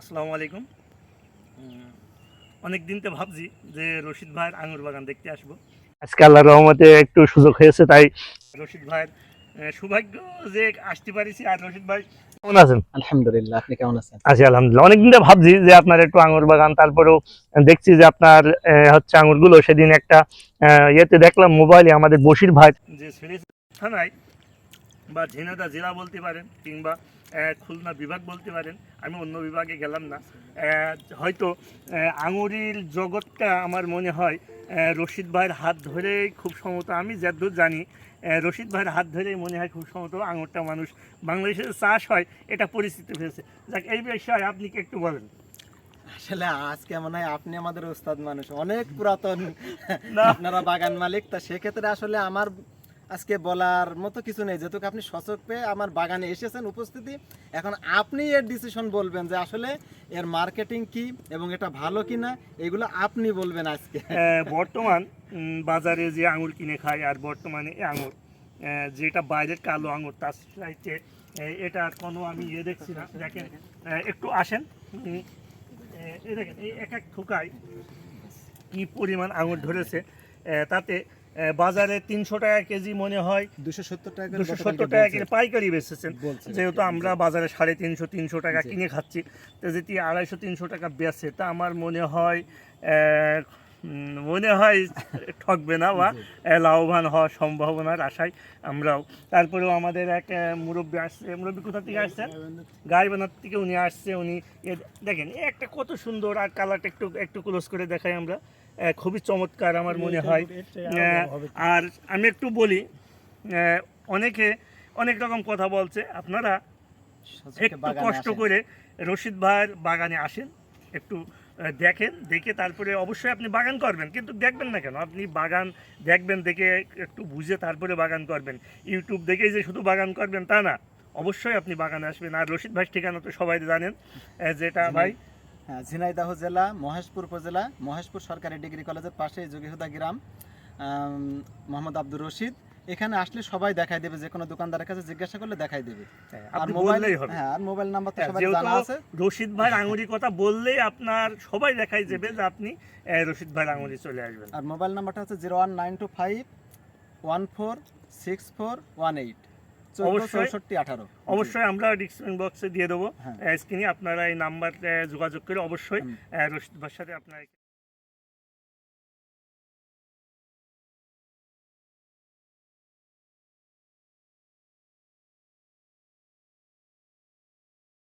আসসালামু আলাইকুম। অনেক দিন তো ভাবছি যে রশিদ ভাইয়ের আঙুর বাগান দেখতে আসব। আজকে আল্লাহর রহমতে একটু সুযোগ হয়েছে তাই রশিদ ভাইয়ের সৌভাগ্য যে আসতে পারিছি। আর রশিদ ভাই কেমন আছেন? আলহামদুলিল্লাহ আপনি কেমন আছেন? আছি আলহামদুলিল্লাহ। অনেকদিন তো ভাবছি যে আপনার একটু আঙুর বাগান তারপরেও দেখছি যে আপনার হচ্ছে আঙুরগুলো সেদিন একটা ইয়েতে দেখলাম মোবাইলে আমাদের বশির ভাই যে ছেড়ে থানায় বা ঝিনাদা জেলা বলতে পারেন কিংবা খুলনা বিভাগ বলতে পারেন আমি অন্য বিভাগে গেলাম না। হয়তো আঙুরির জগৎটা আমার মনে হয় রশিদ ভাইয়ের হাত ধরেই খুব সম্ভবত আমি যতদূর জানি রশিদ ভাইয়ের হাত ধরেই মনে হয় খুব সম্ভবত আঙুরটা মানুষ বাংলাদেশে চাষ হয় এটা পরিস্থিতি হয়েছে। যাক এই বিষয়ে আপনি কি একটু বলেন? আসলে আজকে মনে হয় আপনি আমাদের ওস্তাদ মানুষ অনেক পুরাতন। আপনারা বাগান মালিক তা সেক্ষেত্রে আসলে আমার আজকে বলার মতো কিছু নেই। যেহেতু আপনি সচক পেয়ে আমার বাগানে এসেছেন উপস্থিতি, এখন আপনি এর ডিসিশন বলবেন যে আসলে এর মার্কেটিং কি এবং এটা ভালো কিনা, এগুলো আপনি বলবেন আজকে। বর্তমান বাজারে যে আঙুর কিনে খায় আর বর্তমানে আঙুর যেটা বাইরের কালো আঙুর, তার চাইতে এটা কোনো আমি ইয়ে দেখছি না। দেখেন একটু আসেন। দেখেন এই এক এক থুকায় কি পরিমাণ আঙুর ধরেছে তাতে বাজারে তিনশো টাকা কেজি মনে হয়। দুশো সত্তর টাকা দুশো সত্তর টাকা কেজি পাইকারি বেচেছেন। বলছে। যেহেতু আমরা বাজারে সাড়ে তিনশো তিনশো টাকা কিনে খাচ্ছি। তো যেটি আড়াইশো তিনশো টাকা বেচে তা আমার মনে হয় মনে হয় ঠকবে না বা লাভবান হওয়ার সম্ভাবনার আশায় আমরাও। তারপরেও আমাদের এক মুরব্বী আসছে। মুরব্বী কোথা থেকে আসছেন গাইবানার থেকে উনি আসছে। উনি দেখেন একটা কত সুন্দর আর কালারটা একটু একটু ক্লোজ করে দেখাই আমরা। খুবই চমৎকার আমার মনে হয়। আর আমি একটু বলি অনেকে অনেক রকম কথা বলছে। আপনারা একটু কষ্ট করে রশিদ ভাইয়ের বাগানে আসেন। একটু দেখেন দেখে তারপরে অবশ্যই আপনি বাগান করবেন। কিন্তু দেখবেন না কেন? আপনি বাগান দেখবেন দেখে একটু বুঝে তারপরে বাগান করবেন। ইউটিউব দেখেই যে শুধু বাগান করবেন তা না। অবশ্যই আপনি বাগানে আসবেন। আর রশিদ ভাই ঠিকানা তো সবাই জানেন। যেটা ভাই? হ্যাঁ ঝিনাইদহ জেলা মহেশপুর উপজেলা মহেশপুর সরকারি ডিগ্রি কলেজের পাশে যোগীহুদা গ্রাম। মোহাম্মদ আব্দুর রশিদ। এখানে আসলে সবাই দেখাই দেবে যে কোনো দোকানদারের কাছে জিজ্ঞাসা করলে দেখাই দেবে। হ্যাঁ, আর মোবাইল হ্যাঁ আর মোবাইল নাম্বার তো হ্যাঁ, সবাই জানা আছে। রশিদ ভাইয়ের আঙুরি কথা বললেই আপনার সবাই দেখাই যাবে যে আপনি রশিদ ভাইয়ের আঙুরি চলে আসবেন। আর মোবাইল নাম্বারটা হচ্ছে zero one nine two five one four six four one eight. অবশ্যই- আমরা ডিসক্রিপশন বক্সে দিয়ে দেবো। হ্যাঁ। স্ক্রিনে আপনারা এই নাম্বার যোগাযোগ করে অবশ্যই রশিদ ভাইয়ের সাথে আপনার